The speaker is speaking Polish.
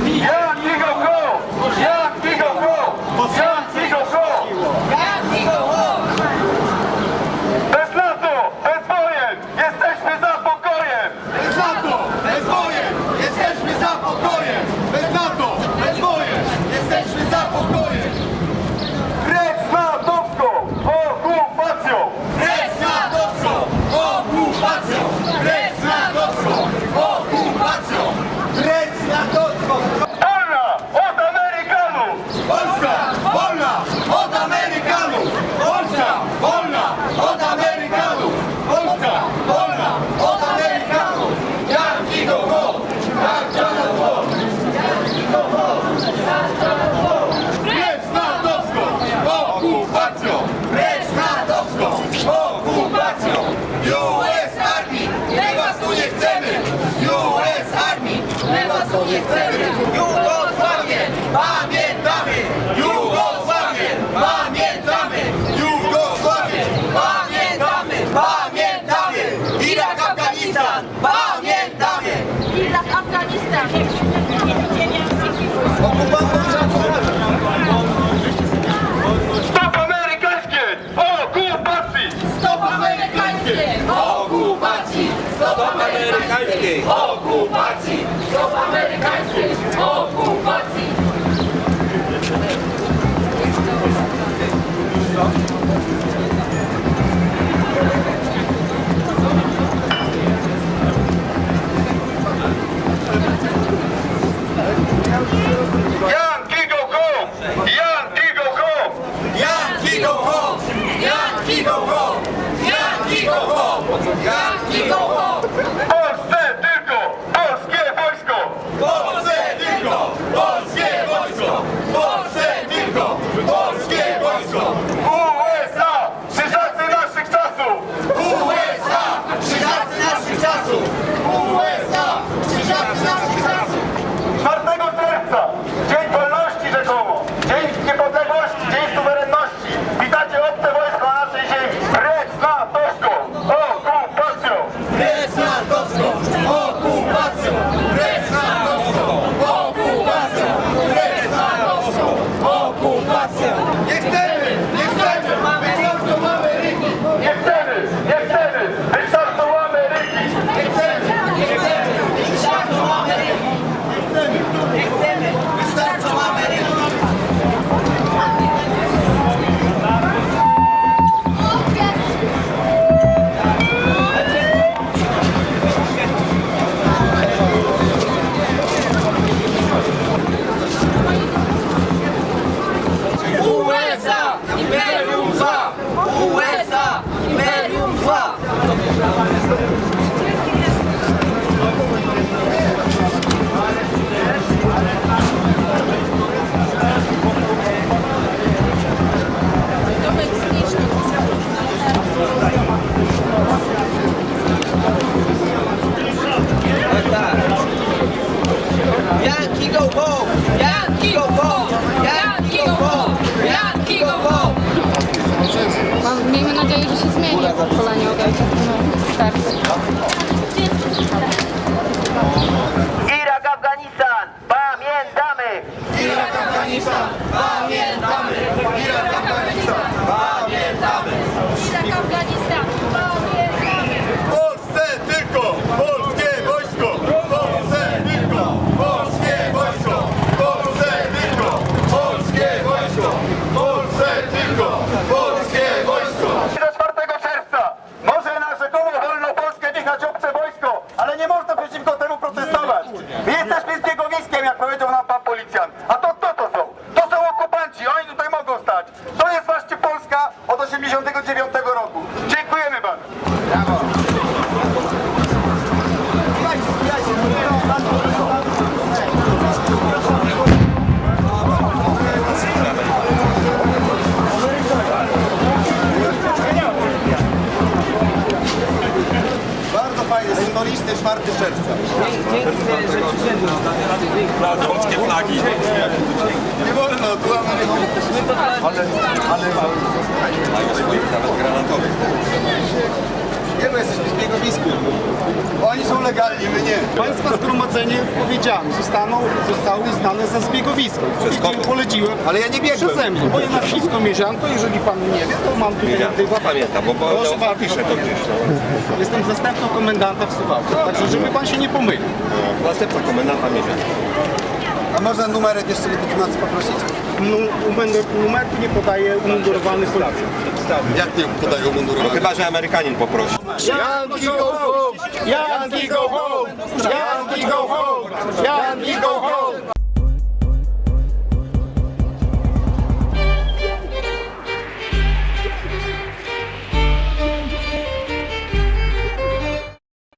Yeah. Yankee go home! Yankee go home! Miejmy nadzieję, że się zmieni pokolenie odejdzie w serce. Irak, Afganistan! Pamiętamy! Irak, Afganistan! Pamiętamy! 1989 roku. Dziękujemy panu. Brawo. Bardzo fajny, symboliczny 4 czerwca. Dzięki, że przyszedłeś. Polskie flagi. Nie wolno, tu Nie, bo jesteśmy zbiegowiskiem. Oni są legalni, my nie. Państwa zgromadzenie, powiedziałem, zostaną, zostały znane za zbiegowisko. Poleciłem, poleciłem Ale ja nie biegłem. przeze mnie. Moje nazwisko Mierzanko, jeżeli pan nie wie, to mam tutaj aktywa. Pamiętam, bo Proszę bardzo, piszę to gdzieś. Jestem zastępcą komendanta w Suwałku, także żeby pan się nie pomylił. Następca komendanta mierzę. A można numerek jeszcze legitymacji poprosić? Numer, numerku nie podaje umundurowany policjant. Jak nie podają mundurowe? chyba, że Amerykanin poprosi. Yankee go home! Yankee go home! Yankee go home! Yankee go home!